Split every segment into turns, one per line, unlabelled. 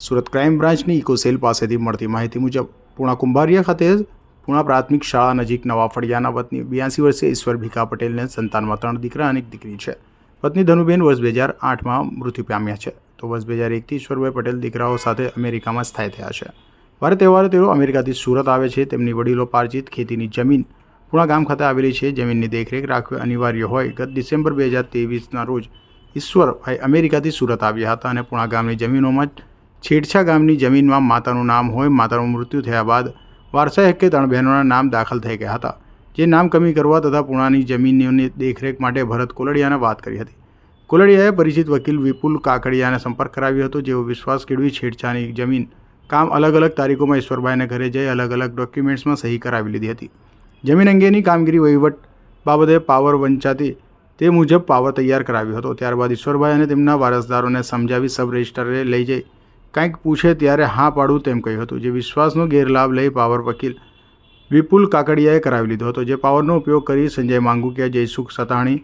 Surat crime બ્રાન્ચની eco cell પાસેથી મળતી માહિતી મુજબ, પૂણા કુંભારિયા ખાતે પૂણા પ્રાથમિક શાળા નજીક નવા ફળિયાના વતની બ્યાસી વર્ષીય ઈશ્વર ભીખા પટેલને સંતાનમાં ત્રણ દીકરા અને એક દીકરી છે. પત્ની ધનુબેન વર્ષ બે હજાર આઠમાં મૃત્યુ પામ્યા છે. તો વર્ષ બે હજાર એકથી ઈશ્વરભાઈ પટેલ દીકરાઓ સાથે અમેરિકામાં સ્થાયી થયા છે. વારે તહેવારે તેઓ અમેરિકાથી સુરત આવે છે. તેમની વડીલો પાર્જિત ખેતીની જમીન પૂણા ગામ ખાતે આવેલી છે. જમીનની દેખરેખ રાખવી અનિવાર્ય હોય. ગત ડિસેમ્બર બે હજાર ત્રેવીસના રોજ ઈશ્વરભાઈ અમેરિકાથી સુરત આવ્યા હતા અને પૂણા ગામની જમીનોમાં છેડછા ગામની જમીનમાં માતાનું નામ હોય, માતાનું મૃત્યુ થયા બાદ વારસા હક્કે ત્રણ બહેનોના નામ દાખલ થઈ ગયા હતા. જે નામ કમી કરવા તથા પૂણાની જમીનની દેખરેખ માટે ભરત કોલડિયાને વાત કરી હતી. કોલડિયાએ પરિચિત વકીલ વિપુલ કાકડિયાને સંપર્ક કરાવ્યો હતો, જેઓ વિશ્વાસ કેળવી છેડછાની જમીન કામ અલગ અલગ તારીખોમાં ઈશ્વરભાઈને ઘરે જઈ અલગ અલગ ડોક્યુમેન્ટ્સમાં સહી કરાવી લીધી હતી. જમીન અંગેની કામગીરી વહીવટ બાબતે પાવર વંચાતી તે મુજબ પાવર તૈયાર કરાવ્યો હતો. ત્યારબાદ ઈશ્વરભાઈ અને તેમના વારસદારોને સમજાવી સબ રજિસ્ટરે લઈ જઈ કંઈક પૂછે ત્યારે હા પાડું તેમ કહ્યું હતું, જે વિશ્વાસનો ગેરલાભ લઈ પાવર વકીલ વિપુલ કાકડિયાએ કરાવી લીધો હતો, જે પાવરનો ઉપયોગ કરી સંજય માંગુકિયા, જયસુખ સતાણી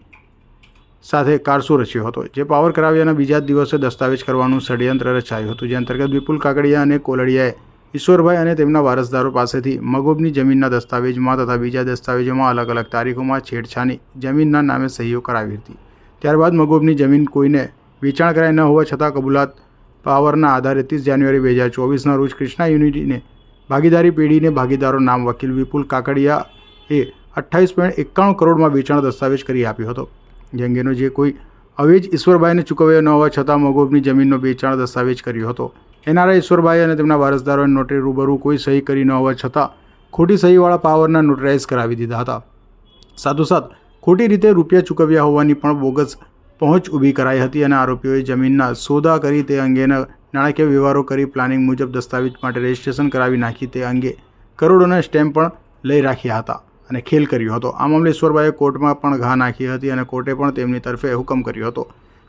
સાથે કારસો રચ્યો હતો. જે પાવર કરાવ્યાના બીજા જ દિવસે દસ્તાવેજ કરવાનું ષડયંત્ર રચાયું હતું, જે અંતર્ગત વિપુલ કાકડિયા અને કોલડિયાએ ઈશ્વરભાઈ અને તેમના વારસદારો પાસેથી મગોબની જમીનના દસ્તાવેજમાં તથા બીજા દસ્તાવેજોમાં અલગ અલગ તારીખોમાં છેડછાની જમીનના નામે સહીઓ કરાવી હતી. ત્યારબાદ મગોબની જમીન કોઈને વેચાણ કરાઈ ન હોવા છતાં કબૂલાત પાવરના આધારે ત્રીસ જાન્યુઆરી બે હજાર ચોવીસના રોજ કૃષ્ણા યુનિટીને ભાગીદારી પેઢીને ભાગીદારો નામ વકીલ વિપુલ કાકડિયા એ અઠ્ઠાવીસ પોઈન્ટ એકાણું કરોડમાં વેચાણ દસ્તાવેજ કરી આપ્યો હતો. જે અંગેનો જે કોઈ અવેજ ઈશ્વરભાઈને ચૂકવ્યો ન હોવા છતાં મગોબની જમીનનો વેચાણ દસ્તાવેજ કર્યો હતો. એનઆરઆઈ ઈશ્વરભાઈ અને તેમના વારસદારોએ નોટરી રૂબરૂ કોઈ સહી કરી ન હોવા છતાં ખોટી સહીવાળા પાવરના નોટરાઇઝ કરાવી દીધા હતા. સાથોસાથ ખોટી રીતે રૂપિયા ચૂકવ્યા હોવાની પણ બોગસ પહોંચ ઊભી કરાઈ હતી અને આરોપીઓએ જમીનના સોદા કરી તે અંગેના નાણાકીય વ્યવહારો કરી પ્લાનિંગ મુજબ દસ્તાવેજ માટે રજિસ્ટ્રેશન કરાવી નાખી તે અંગે કરોડોના સ્ટેમ્પ પણ લઈ રાખ્યા હતા અને ખેલ કર્યો હતો. આ મામલે ઈશ્વરભાઈએ કોર્ટમાં પણ ઘા નાખી હતી અને કોર્ટે પણ તેમની તરફે હુકમ કર્યો હતો.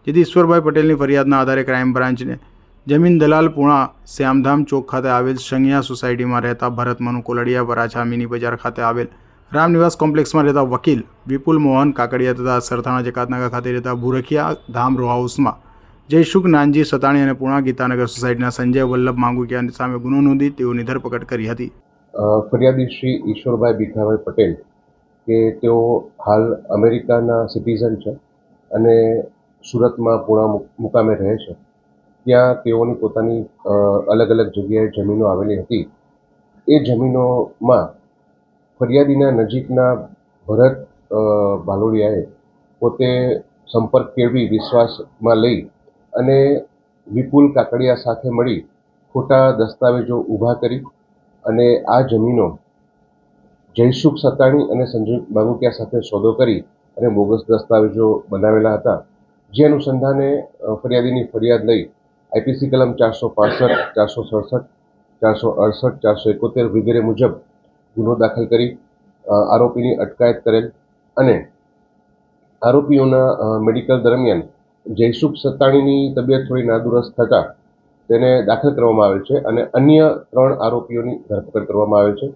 જેથી ઈશ્વરભાઈ પટેલની ફરિયાદના આધારે ક્રાઇમ બ્રાન્ચને જમીન દલાલ પુણા શ્યામધામ ચોક ખાતે આવેલ સંજ્ઞા સોસાયટીમાં રહેતા ભરત મનુ કોલડિયા વરાછા મિની બજાર ખાતે આવેલ રામનિવાસ કોમ્પ્લેક્સમાં રહેતા વકીલ વિપુલ મોહન કાકડિયા તથા સરથાણા જકાતનગર ખાતે રહેતા ભૂરખિયા ધામ રો હાઉસમાં જયસુખ નાનજી સતાણી અને પૂણા ગીતાનગર સોસાયટીના સંજય વલ્લભ માંગુકિયા સામે ગુનો નોંધી તેઓની ધરપકડ કરી હતી.
ફરિયાદી શ્રી ઈશ્વરભાઈ ભીખાભાઈ પટેલ કે તેઓ હાલ અમેરિકાના સિટીઝન છે અને સુરતમાં પૂણા મુકામે રહે છે. ત્યાં તેઓની પોતાની અલગ અલગ જગ્યાએ જમીનો આવેલી હતી. એ જમીનોમાં ફરિયાદીના નજીકના ભરત ભાલોડિયાએ પોતે સંપર્ક કેળવી વિશ્વાસમાં લઈ અને વિપુલ કાકડિયા સાથે મળી ખોટા દસ્તાવેજો ઊભા કરી અને આ જમીનો જયસુખ સતાણી અને સંજય બાગુકિયા સાથે સોદો કરી અને બોગસ દસ્તાવેજો બનાવેલા હતા. જે અનુસંધાને ફરિયાદીની ફરિયાદ લઈ આઈપીસી કલમ ચારસો પાસઠ, ચારસો સડસઠ, ચારસો અડસઠ, ચારસો એકોતેર વગેરે મુજબ ગુનો દાખલ કરી આરોપીની અટકાયત કરેલ અને આરોપીઓના મેડિકલ દરમિયાન જયસુખ સત્તાણીની તબિયત થોડી નાદુરસ્ત થતાં તેને દાખલ કરવામાં આવેલ છે અને અન્ય ત્રણ આરોપીઓની ધરપકડ કરવામાં આવેલ છે.